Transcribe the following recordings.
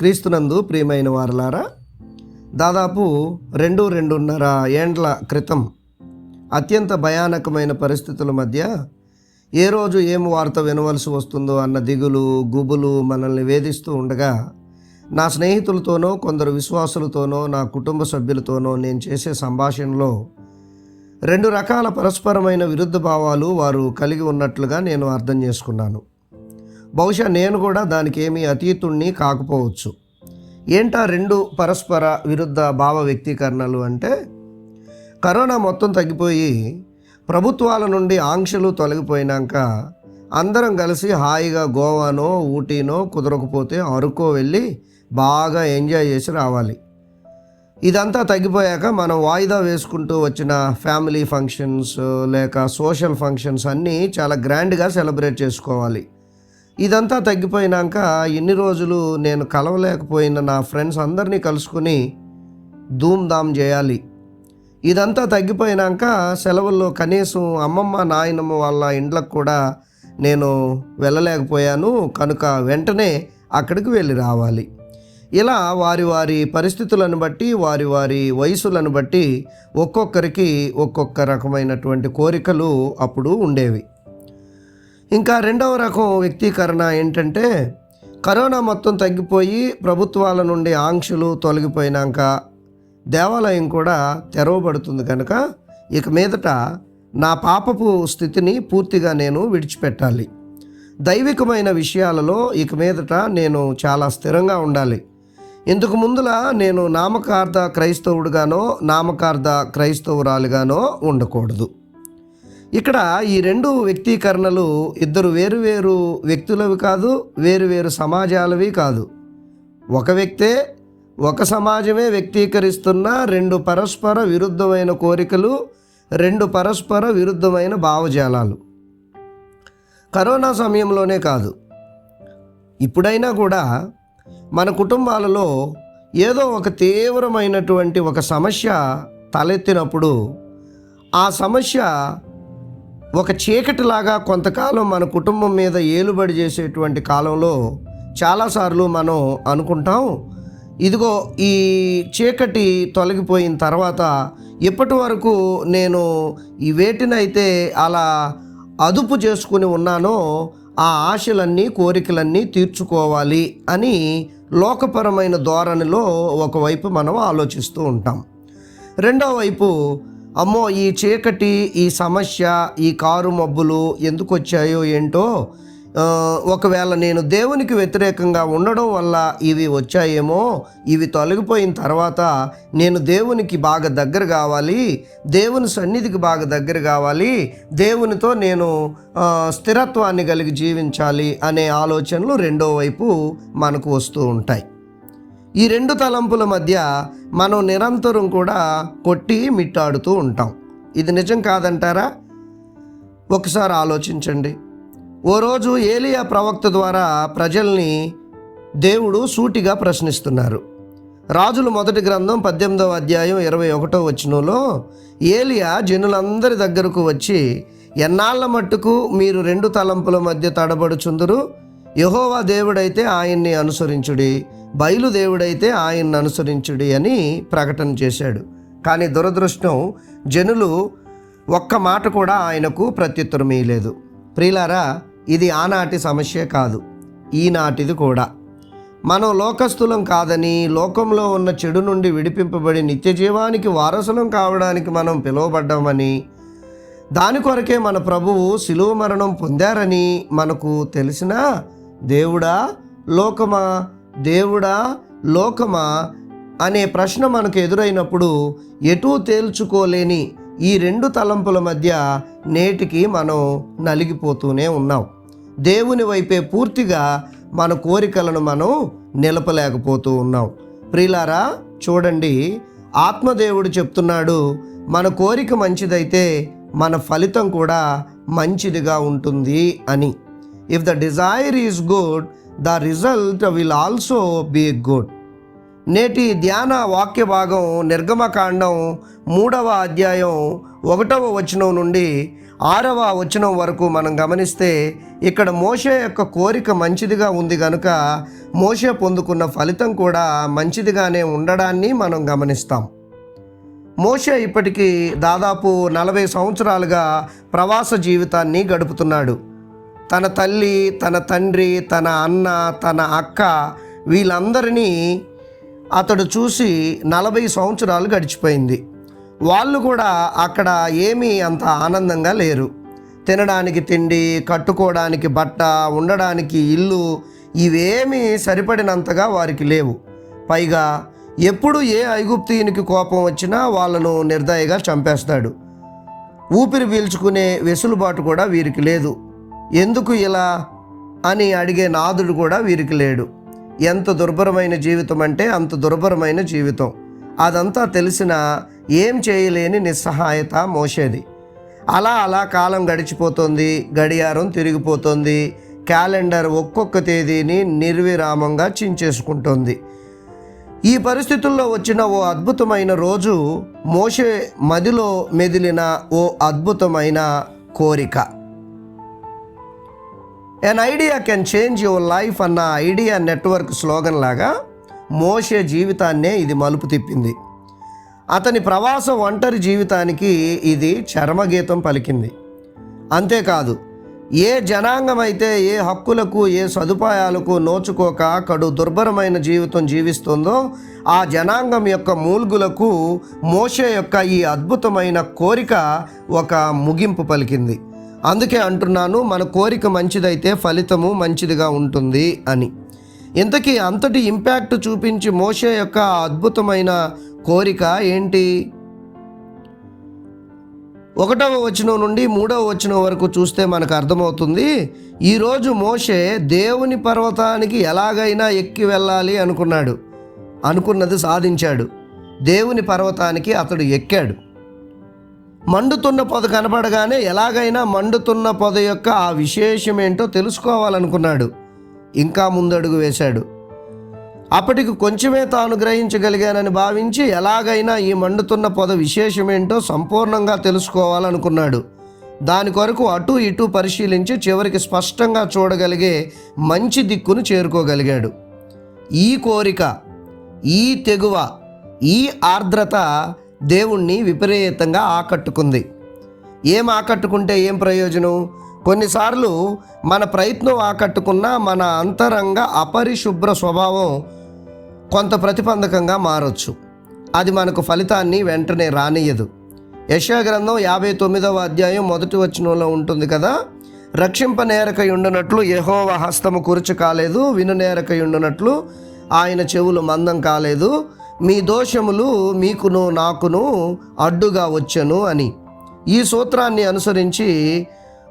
క్రీస్తునందు ప్రియమైన వారలారా దాదాపు రెండు రెండున్నర ఏండ్ల క్రితం అత్యంత భయానకమైన పరిస్థితుల మధ్య ఏ రోజు ఏం వార్త వినవలసి వస్తుందో అన్న దిగులు గుబులు మనల్ని వేధిస్తూ ఉండగా నా స్నేహితులతోనో కొందరు విశ్వాసులతోనో నా కుటుంబ సభ్యులతోనో నేను చేసే సంభాషణలో రెండు రకాల పరస్పరమైన విరుద్ధ భావాలు వారు కలిగి ఉన్నట్లుగా నేను అర్థం చేసుకున్నాను. బహుశా నేను కూడా దానికి ఏమీ అతీతుణ్ణి కాకపోవచ్చు. ఏంటా రెండు పరస్పర విరుద్ధ భావ వ్యక్తీకరణలు అంటే? కరోనా మొత్తం తగ్గిపోయి ప్రభుత్వాల నుండి ఆంక్షలు తొలగిపోయినాక అందరం కలిసి హాయిగా గోవానో ఊటీనో కుదరకపోతే అరుకో వెళ్ళి బాగా ఎంజాయ్ చేసి రావాలి. ఇదంతా తగ్గిపోయాక మనం వాయిదా వేసుకుంటూ వచ్చిన ఫ్యామిలీ ఫంక్షన్స్ లేక సోషల్ ఫంక్షన్స్ అన్నీ చాలా గ్రాండ్గా సెలబ్రేట్ చేసుకోవాలి. ఇదంతా తగ్గిపోయినాక ఎన్ని రోజులు నేను కలవలేకపోయిన నా ఫ్రెండ్స్ అందరినీ కలుసుకుని ధూమ్ ధామ్ చేయాలి. ఇదంతా తగ్గిపోయినాక సెలవుల్లో కనీసం అమ్మమ్మ నాయనమ్మ వాళ్ళ ఇండ్లకు కూడా నేను వెళ్ళలేకపోయాను. కనుక వెంటనే అక్కడికి వెళ్ళి రావాలి. ఇలా వారి వారి పరిస్థితులను బట్టి వారి వారి వయసులను బట్టి ఒక్కొక్కరికి ఒక్కొక్క రకమైనటువంటి కోరికలు అప్పుడు ఉండేవి. ఇంకా రెండవ రకం వ్యక్తీకరణ ఏంటంటే కరోనా మొత్తం తగ్గిపోయి ప్రభుత్వాల నుండి ఆంక్షలు తొలగిపోయినాక దేవాలయం కూడా తెరవబడుతుంది కనుక ఇక మీదట నా పాపపు స్థితిని పూర్తిగా నేను విడిచిపెట్టాలి. దైవికమైన విషయాలలో ఇక మీదట నేను చాలా స్థిరంగా ఉండాలి. ఇందుకు ముందులా నేను నామకార్థ క్రైస్తవుడుగానో నామకార్థ క్రైస్తవురాలుగానో ఉండకూడదు. ఇక్కడ ఈ రెండు వ్యక్తీకరణలు ఇద్దరు వేరువేరు వ్యక్తులవి కాదు వేరువేరు సమాజాలవి కాదు. ఒక వ్యక్తే ఒక సమాజమే వ్యక్తీకరిస్తున్న రెండు పరస్పర విరుద్ధమైన కోరికలు రెండు పరస్పర విరుద్ధమైన భావజాలాలు. కరోనా సమయంలోనే కాదు. ఇప్పుడైనా కూడా మన కుటుంబాలలో ఏదో ఒక తీవ్రమైనటువంటి ఒక సమస్య తలెత్తినప్పుడు ఆ సమస్య ఒక చీకటిలాగా కొంతకాలం మన కుటుంబం మీద ఏలుబడి చేసేటువంటి కాలంలో చాలాసార్లు మనం అనుకుంటాం ఇదిగో ఈ చీకటి తొలగిపోయిన తర్వాత ఇప్పటి వరకు నేను ఈ వేటినైతే అలా అదుపు చేసుకుని ఉన్నానో ఆ ఆశలన్నీ కోరికలన్నీ తీర్చుకోవాలి అని లోకపరమైన ధోరణిలో ఒకవైపు మనం ఆలోచిస్తూ ఉంటాం. రెండో వైపు అమ్మో ఈ చీకటి ఈ సమస్య ఈ కారు మబ్బులు ఎందుకు వచ్చాయో ఏంటో ఒకవేళ నేను దేవునికి వ్యతిరేకంగా ఉండడం వల్ల ఇవి వచ్చాయేమో ఇవి తొలగిపోయిన తర్వాత నేను దేవునికి బాగా దగ్గర కావాలి దేవుని సన్నిధికి బాగా దగ్గర కావాలి దేవునితో నేను స్థిరత్వాన్ని కలిగి జీవించాలి అనే ఆలోచనలు రెండో వైపు మనకు వస్తూ ఉంటాయి. ఈ రెండు తలంపుల మధ్య మనం నిరంతరం కూడా కొట్టి మిట్టాడుతూ ఉంటాం. ఇది నిజం కాదంటారా? ఒకసారి ఆలోచించండి. ఓ రోజు ఏలియా ప్రవక్త ద్వారా ప్రజల్ని దేవుడు సూటిగా ప్రశ్నిస్తున్నారు. రాజుల మొదటి గ్రంథం పద్దెనిమిదవ అధ్యాయం ఇరవై ఒకటో వచనంలో ఏలియా జనులందరి దగ్గరకు వచ్చి ఎన్నాళ్ళ మట్టుకు మీరు రెండు తలంపుల మధ్య తడబడుచుందరు? యహోవా దేవుడైతే ఆయన్ని అనుసరించుడి బయలు దేవుడైతే ఆయన్ని అనుసరించుడి అని ప్రకటన చేశాడు. కానీ దురదృష్టం జనులు ఒక్క మాట కూడా ఆయనకు ప్రత్యుత్తరం ఇయ్యలేదు. ప్రియులారా ఇది ఆనాటి సమస్య కాదు ఈనాటిది కూడా. మనం లోకస్థులం కాదని లోకంలో ఉన్న చెడు నుండి విడిపింపబడి నిత్య జీవానికి వారసులం కావడానికి మనం పిలువబడ్డామని దాని కొరకే మన ప్రభువు శిలువ మరణం పొందారని మనకు తెలిసినా దేవుడా లోకమా? దేవుడా లోకమా? అనే ప్రశ్న మనకు ఎదురైనప్పుడు ఎటూ తేల్చుకోలేని ఈ రెండు తలంపుల మధ్య నేటికి మనం నలిగిపోతూనే ఉన్నాం. దేవుని వైపే పూర్తిగా మన కోరికలను మనం నిలపలేకపోతూ ఉన్నాం. ప్రిలారా చూడండి. ఆత్మదేవుడు చెప్తున్నాడు మన కోరిక మంచిదైతే మన ఫలితం కూడా మంచిదిగా ఉంటుంది అని. If the desire is good the result will also be good నేటి ధ్యాన వాక్య భాగం నిర్గమకాండం మూడవ అధ్యాయం ఒకటవ వచనం నుండి ఆరవ వచనం వరకు మనం గమనిస్తే ఇక్కడ మోషే యొక్క కోరిక మంచిదిగా ఉంది కనుక మోషే పొందుకున్న ఫలితం కూడా మంచిదిగానే ఉండడాన్ని మనం గమనిస్తాం. మోషే ఇప్పటికీ దాదాపు నలభై సంవత్సరాలుగా ప్రవాస జీవితాన్ని గడుపుతున్నాడు. తన తల్లి తన తండ్రి తన అన్న తన అక్క వీళ్ళందరినీ అతడు చూసి నలభై సంవత్సరాలు గడిచిపోయింది. వాళ్ళు కూడా అక్కడ ఏమీ అంత ఆనందంగా లేరు. తినడానికి తిండి కట్టుకోవడానికి బట్ట ఉండడానికి ఇల్లు ఇవేమీ సరిపడినంతగా వారికి లేవు. పైగా ఎప్పుడు ఏ ఐగుప్తీయునికి కోపం వచ్చినా వాళ్ళను నిర్దయగా చంపేస్తాడు. ఊపిరి పీల్చుకునే వెసులుబాటు కూడా వీరికి లేదు. ఎందుకు ఇలా? అని అడిగే నాదుడు కూడా వీరికి లేడు. ఎంత దుర్భరమైన జీవితం అంటే అంత దుర్భరమైన జీవితం. అదంతా తెలిసిన ఏం చేయలేని నిస్సహాయత మోసేది. అలా అలా కాలం గడిచిపోతుంది గడియారం తిరిగిపోతుంది క్యాలెండర్ ఒక్కొక్క తేదీని నిర్విరామంగా చించేసుకుంటోంది. ఈ పరిస్థితుల్లో వచ్చిన ఓ అద్భుతమైన రోజు మోషే మదిలో మెదిలిన ఓ అద్భుతమైన కోరిక. An idea can change your life అన్న ఐడియా నెట్వర్క్ స్లోగన్ లాగా మోషే జీవితాన్నే ఇది మలుపు తిప్పింది. అతని ప్రవాస ఒంటరి జీవితానికి ఇది చర్మగీతం పలికింది. అంతేకాదు ఏ జనాంగం అయితే ఏ హక్కులకు ఏ సదుపాయాలకు నోచుకోక కడు దుర్భరమైన జీవితం జీవిస్తుందో ఆ జనాంగం యొక్క మూల్గులకు మోషే యొక్క ఈ అద్భుతమైన కోరిక ఒక ముగింపు పలికింది. అందుకే అంటున్నాను మన కోరిక మంచిదైతే ఫలితము మంచిదిగా ఉంటుంది అని. ఇంతకీ అంతటి ఇంపాక్ట్ చూపించి మోషే యొక్క అద్భుతమైన కోరిక ఏంటి? ఒకటవ వచనం నుండి మూడవ వచనం వరకు చూస్తే మనకు అర్థమవుతుంది ఈరోజు మోషే దేవుని పర్వతానికి ఎలాగైనా ఎక్కి వెళ్ళాలి అనుకున్నాడు అనుకున్నది సాధించాడు. దేవుని పర్వతానికి అతడు ఎక్కాడు. మండుతున్న పొద కనపడగానే ఎలాగైనా మండుతున్న పొద యొక్క ఆ విశేషం ఏంటో తెలుసుకోవాలనుకున్నాడు. ఇంకా ముందడుగు వేశాడు. అప్పటికి కొంచెమే తాను గ్రహించగలిగానని భావించి ఎలాగైనా ఈ మండుతున్న పొద విశేషమేంటో సంపూర్ణంగా తెలుసుకోవాలనుకున్నాడు. దాని కొరకు అటు ఇటు పరిశీలించి చివరికి స్పష్టంగా చూడగలిగే మంచి దిక్కును చేరుకోగలిగాడు. ఈ కోరిక ఈ తెగువ ఈ ఆర్ద్రత దేవుణ్ణి విపరీతంగా ఆకట్టుకుంది. ఏం ఆకట్టుకుంటే ఏం ప్రయోజనం? కొన్నిసార్లు మన ప్రయత్నం ఆకట్టుకున్న మన అంతరంగ అపరిశుభ్ర స్వభావం కొంత ప్రతిబంధకంగా మారొచ్చు. అది మనకు ఫలితాన్ని వెంటనే రానియదు యశాగ్రంథం యాభై తొమ్మిదవ అధ్యాయం మొదటి వచనంలో ఉంటుంది కదా? రక్షింప నేరకై ఉండునట్లు యహోవ హస్తము కురుచు కాలేదు విను నేరకై ఉండునట్లు ఆయన చెవులు మందం కాలేదు. మీ దోషములు మీకును నాకును అడ్డుగా వచ్చెను అని. ఈ సూత్రాన్ని అనుసరించి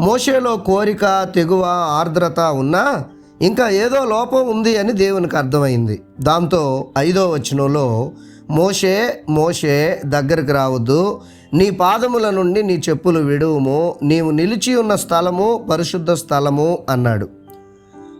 మోషేలో కోరిక తెగువ ఆర్ద్రత ఉన్నా ఇంకా ఏదో లోపం ఉంది అని దేవునికి అర్థమైంది. దాంతో ఐదో వచనంలో మోషే మోషే దగ్గరికి రావద్దు. నీ పాదముల నుండి నీ చెప్పులు విడువుము. నీవు నిలిచి ఉన్న స్థలము పరిశుద్ధ స్థలము అన్నాడు.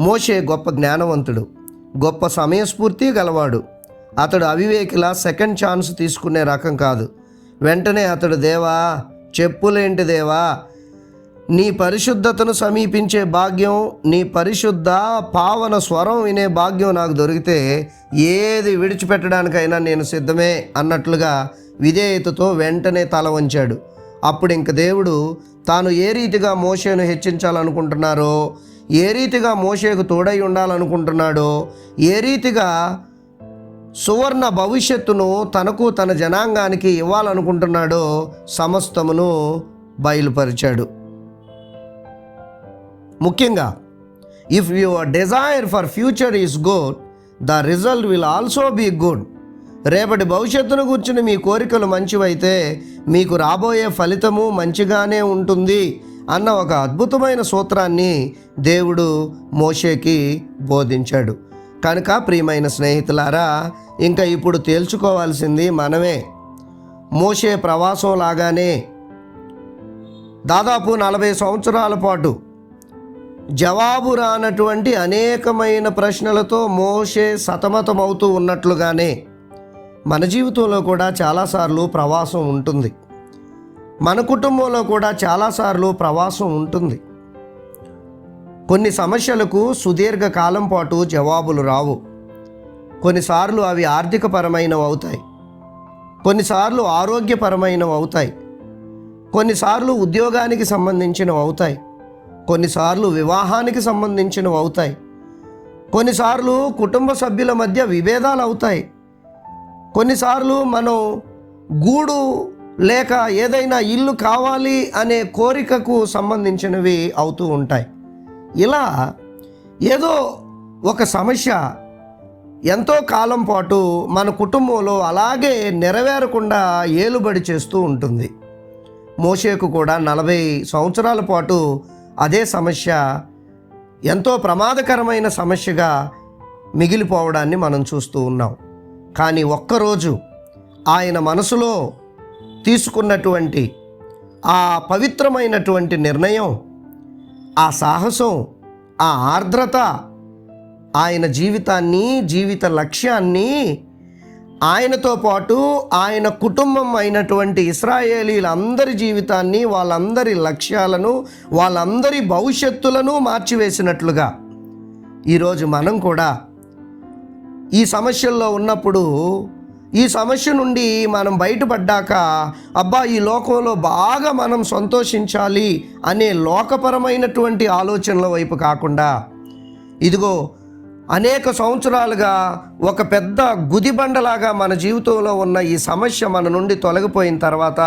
మోషే గొప్ప జ్ఞానవంతుడు గొప్ప సమయస్ఫూర్తి గలవాడు. అతడు అవివేకిలా సెకండ్ ఛాన్స్ తీసుకునే రకం కాదు. వెంటనే అతడు దేవా చెప్పులేంటి దేవా? నీ పరిశుద్ధతను సమీపించే భాగ్యం నీ పరిశుద్ధ పావన స్వరం వినే భాగ్యం నాకు దొరికితే ఏది విడిచిపెట్టడానికైనా నేను సిద్ధమే అన్నట్లుగా విధేయతతో వెంటనే తల వంచాడు. అప్పుడు ఇంక దేవుడు తాను ఏ రీతిగా మోషేను హెచ్చించాలనుకుంటున్నారో ఏ రీతిగా మోషేకు తోడై ఉండాలనుకుంటున్నాడో ఏ రీతిగా సువర్ణ భవిష్యత్తును తనకు తన జనాంగానికి ఇవ్వాలనుకుంటున్నాడో సమస్తమును బయలుపరిచాడు. ముఖ్యంగా if your desire for future is good the result will also be good రేపటి భవిష్యత్తును కూర్చుని మీ కోరికలు మంచివైతే మీకు రాబోయే ఫలితము మంచిగానే ఉంటుంది అన్న ఒక అద్భుతమైన సూత్రాన్ని దేవుడు మోషేకి బోధించాడు. కనుక ప్రియమైన స్నేహితులారా ఇంకా ఇప్పుడు తేల్చుకోవాల్సింది మనమే. మోషే ప్రవాసం లాగానే దాదాపు నలభై సంవత్సరాల పాటు జవాబు రానటువంటి అనేకమైన ప్రశ్నలతో మోషే సతమతమవుతూ ఉన్నట్లుగానే మన జీవితంలో కూడా చాలాసార్లు ప్రవాసం ఉంటుంది. మన కుటుంబంలో కూడా చాలాసార్లు ప్రవాసం ఉంటుంది. కొన్ని సమస్యలకు సుదీర్ఘ కాలం పాటు జవాబులు రావు. కొన్నిసార్లు అవి ఆర్థికపరమైనవి అవుతాయి. కొన్నిసార్లు ఆరోగ్యపరమైనవి అవుతాయి. కొన్నిసార్లు ఉద్యోగానికి సంబంధించినవి అవుతాయి. కొన్నిసార్లు వివాహానికి సంబంధించినవి అవుతాయి. కొన్నిసార్లు కుటుంబ సభ్యుల మధ్య విభేదాలు అవుతాయి. కొన్నిసార్లు మనం గూడు లేక ఏదైనా ఇల్లు కావాలి అనే కోరికకు సంబంధించినవి అవుతూ ఉంటాయి. ఇలా ఏదో ఒక సమస్య ఎంతో కాలం పాటు మన కుటుంబంలో అలాగే నెరవేరకుండా ఏలుబడి చేస్తూ ఉంటుంది. మోషేకు కూడా నలభై సంవత్సరాల పాటు అదే సమస్య ఎంతో ప్రమాదకరమైన సమస్యగా మిగిలిపోవడాన్ని మనం చూస్తూ ఉన్నాం. కానీ ఒక్కరోజు ఆయన మనసులో తీసుకున్నటువంటి ఆ పవిత్రమైనటువంటి నిర్ణయం ఆ సాహసం ఆ ఆర్ద్రత ఆయన జీవితాన్ని జీవిత లక్ష్యాన్ని ఆయనతో పాటు ఆయన కుటుంబం అయినటువంటి ఇస్రాయేలీలందరి జీవితాన్ని వాళ్ళందరి లక్ష్యాలను వాళ్ళందరి భవిష్యత్తులను మార్చివేసినట్లుగా ఈరోజు మనం కూడా ఈ సమస్యల్లో ఉన్నప్పుడు ఈ సమస్య నుండి మనం బయటపడ్డాక అబ్బా ఈ లోకంలో బాగా మనం సంతోషించాలి అనే లోకపరమైనటువంటి ఆలోచనల వైపు కాకుండా ఇదిగో అనేక సంవత్సరాలుగా ఒక పెద్ద గుదిబండలాగా మన జీవితంలో ఉన్న ఈ సమస్య మన నుండి తొలగిపోయిన తర్వాత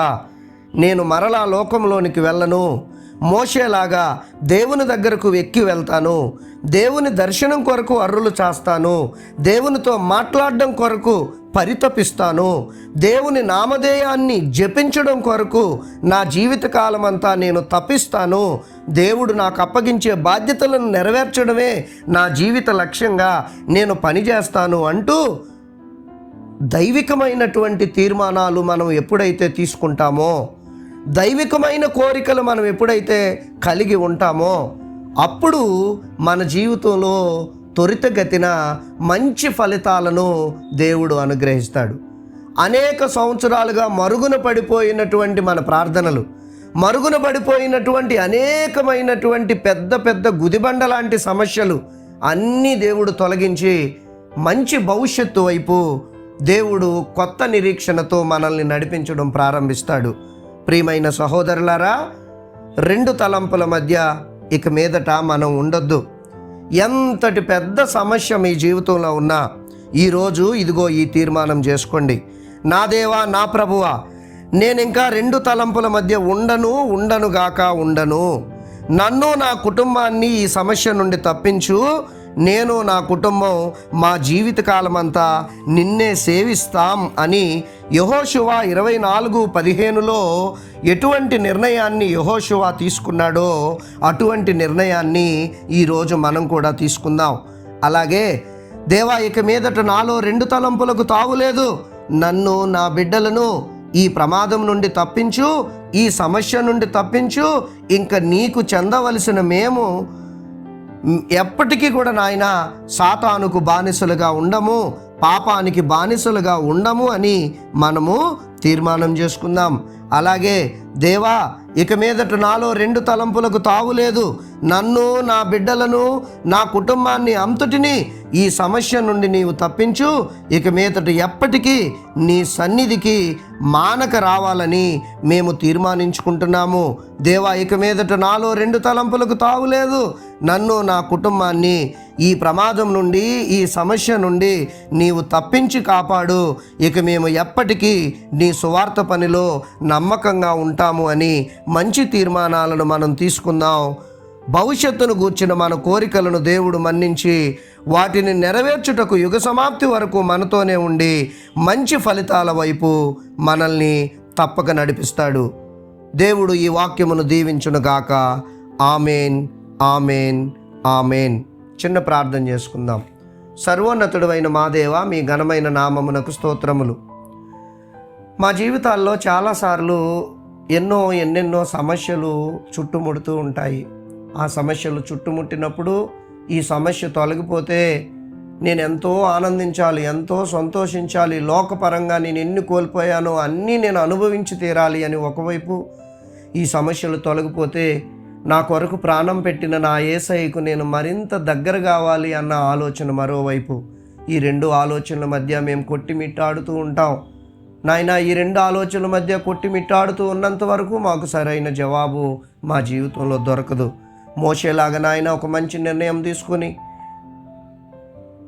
నేను మరలా లోకంలోనికి వెళ్ళను. మోసేలాగా దేవుని దగ్గరకు ఎక్కి వెళ్తాను. దేవుని దర్శనం కొరకు అర్రులు చేస్తాను. దేవునితో మాట్లాడడం కొరకు పరితపిస్తాను. దేవుని నామధేయాన్ని జపించడం కొరకు నా జీవితకాలం అంతా నేను తప్పిస్తాను దేవుడు నాకు అప్పగించే బాధ్యతలను నెరవేర్చడమే నా జీవిత లక్ష్యంగా నేను పనిచేస్తాను అంటూ దైవికమైనటువంటి తీర్మానాలు మనం ఎప్పుడైతే తీసుకుంటామో దైవికమైన కోరికలు మనం ఎప్పుడైతే కలిగి ఉంటామో అప్పుడు మన జీవితంలో త్వరితగతిన మంచి ఫలితాలను దేవుడు అనుగ్రహిస్తాడు. అనేక సంవత్సరాలుగా మరుగున పడిపోయినటువంటి మన ప్రార్థనలు మరుగున పడిపోయినటువంటి అనేకమైనటువంటి పెద్ద పెద్ద గుదిబండ లాంటి సమస్యలు అన్నీ దేవుడు తొలగించి మంచి భవిష్యత్తు వైపు దేవుడు కొత్త నిరీక్షణతో మనల్ని నడిపించడం ప్రారంభిస్తాడు. ప్రియమైన సహోదరులారా రెండు తలంపుల మధ్య ఇక మీదట మనం ఉండొద్దు. ఎంతటి పెద్ద సమస్య మీ జీవితంలో ఉన్నా ఈరోజు ఇదిగో ఈ తీర్మానం చేసుకోండి. నా దేవా నా ప్రభువా నేను ఇంకా రెండు తలంపుల మధ్య ఉండను ఉండనుగాక ఉండను. నన్ను నా కుటుంబాన్ని ఈ సమస్య నుండి తప్పించు. నేను నా కుటుంబం మా జీవితకాలం అంతా నిన్నే సేవిస్తాం అని యహోశువ ఇరవై నాలుగు పదిహేనులో ఎటువంటి నిర్ణయాన్ని యహోశువ తీసుకున్నాడో అటువంటి నిర్ణయాన్ని ఈరోజు మనం కూడా తీసుకుందాం. అలాగే దేవా ఇక మీదట నాలో రెండు తలంపులకు తావులేదు నన్ను నా బిడ్డలను ఈ ప్రమాదం నుండి తప్పించు ఈ సమస్య నుండి తప్పించు ఇంకా నీకు చెందవలసిన మేము ఎప్పటికీ కూడా నాయన సాతానుకు బానిసలుగా ఉండము పాపానికి బానిసలుగా ఉండము అని మనము తీర్మానం చేసుకుందాం. అలాగే దేవా ఇక మీదట నాలో రెండు తలంపులకు తావులేదు నన్ను నా బిడ్డలను నా కుటుంబాన్ని అంతటిని ఈ సమస్య నుండి నీవు తప్పించు. ఇక మీదట ఎప్పటికీ నీ సన్నిధికి మానక రావాలని మేము తీర్మానించుకుంటున్నాము. దేవా ఇక మీదట నాలో రెండు తలంపులకు తావులేదు నన్ను నా కుటుంబాన్ని ఈ ప్రమాదం నుండి ఈ సమస్య నుండి నీవు తప్పించి కాపాడు. ఇక మేము ఎప్పటికీ నీ సువార్త పనిలో నమ్మకంగా ఉంటాము అని మంచి తీర్మానాలను మనం తీసుకుందాం. భవిష్యత్తును గూర్చిన మన కోరికలను దేవుడు మన్నించి వాటిని నెరవేర్చుటకు యుగ సమాప్తి వరకు మనతోనే ఉండి మంచి ఫలితాల వైపు మనల్ని తప్పక నడిపిస్తాడు. దేవుడు ఈ వాక్యమును దీవించునుగాక. ఆమెన్. Amen amen. చిన్న ప్రార్థన చేసుకుందాం. సర్వోన్నతుడు అయిన మా దేవ మీ ఘనమైన నామమునకు స్తోత్రములు. మా జీవితాల్లో చాలాసార్లు ఎన్నో ఎన్నెన్నో సమస్యలు చుట్టుముడుతూ ఉంటాయి. ఆ సమస్యలు చుట్టుముట్టినప్పుడు ఈ సమస్య తొలగిపోతే నేను ఎంతో ఆనందించాలి ఎంతో సంతోషించాలి లోకపరంగా నేను ఎన్ని కోల్పోయానో అన్నీ నేను అనుభవించి తీరాలి అని ఒకవైపు ఈ సమస్యలు తొలగిపోతే నా కొరకు ప్రాణం పెట్టిన నా ఏసైకు నేను మరింత దగ్గర కావాలి అన్న ఆలోచన మరోవైపు. ఈ రెండు ఆలోచనల మధ్య మేము కొట్టిమిట్టాడుతూ ఉంటాం. నాయన ఈ రెండు ఆలోచనల మధ్య కొట్టిమిట్టాడుతూ ఉన్నంత వరకు మాకు సరైన జవాబు మా జీవితంలో దొరకదు. మోసేలాగా నాయన ఒక మంచి నిర్ణయం తీసుకొని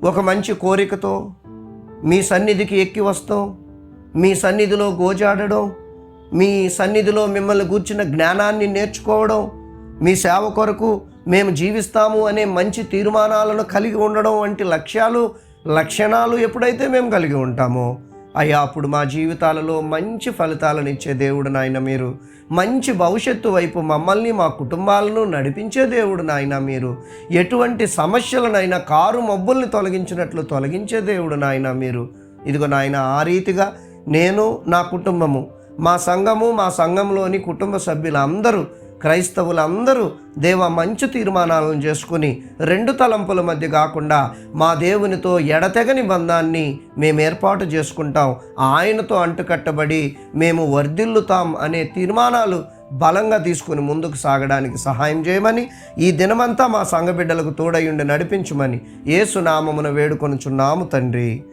ఒక మంచి కోరికతో మీ సన్నిధికి ఎక్కి వస్తాం. మీ సన్నిధిలో గోజాడడం మీ సన్నిధిలో మిమ్మల్ని గూర్చిన జ్ఞానాన్ని నేర్చుకోవడం మీ సేవ కొరకు మేము జీవిస్తాము అనే మంచి తీర్మానాలను కలిగి ఉండడం వంటి లక్ష్యాలు లక్షణాలు ఎప్పుడైతే మేము కలిగి ఉంటామో అయ్యా అప్పుడు మా జీవితాలలో మంచి ఫలితాలను ఇచ్చే దేవుడు నాయన మీరు. మంచి భవిష్యత్తు వైపు మమ్మల్ని మా కుటుంబాలను నడిపించే దేవుడు నాయన మీరు. ఎటువంటి సమస్యలనైనా కారు మబ్బుల్ని తొలగించినట్లు తొలగించే దేవుడు నాయన మీరు. ఇదిగో నాయన ఆ రీతిగా నేను నా కుటుంబము మా సంఘము మా సంఘంలోని కుటుంబ సభ్యులందరూ క్రైస్తవులందరూ దేవ మంచి తీర్మానాలను చేసుకుని రెండు తలంపుల మధ్య కాకుండా మా దేవునితో ఎడతెగని బంధాన్ని మేము ఏర్పాటు చేసుకుంటాం. ఆయనతో అంటుకట్టబడి మేము వర్ధిల్లుతాం అనే తీర్మానాలు బలంగా తీసుకుని ముందుకు సాగడానికి సహాయం చేయమని ఈ దినమంతా మా సంఘబిడ్డలకు తోడయుండి నడిపించమని ఏసునామమున వేడుకొనుచున్నాము తండ్రి.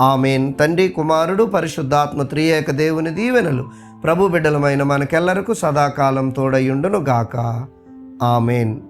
ఆమెన్. తండ్రి కుమారుడు పరిశుద్ధాత్మ త్రియేక దేవుని దీవెనలు ప్రభు బిడ్డలమైన మనకెల్లరకు సదాకాలం తోడయుండును గాక ఆమెన్.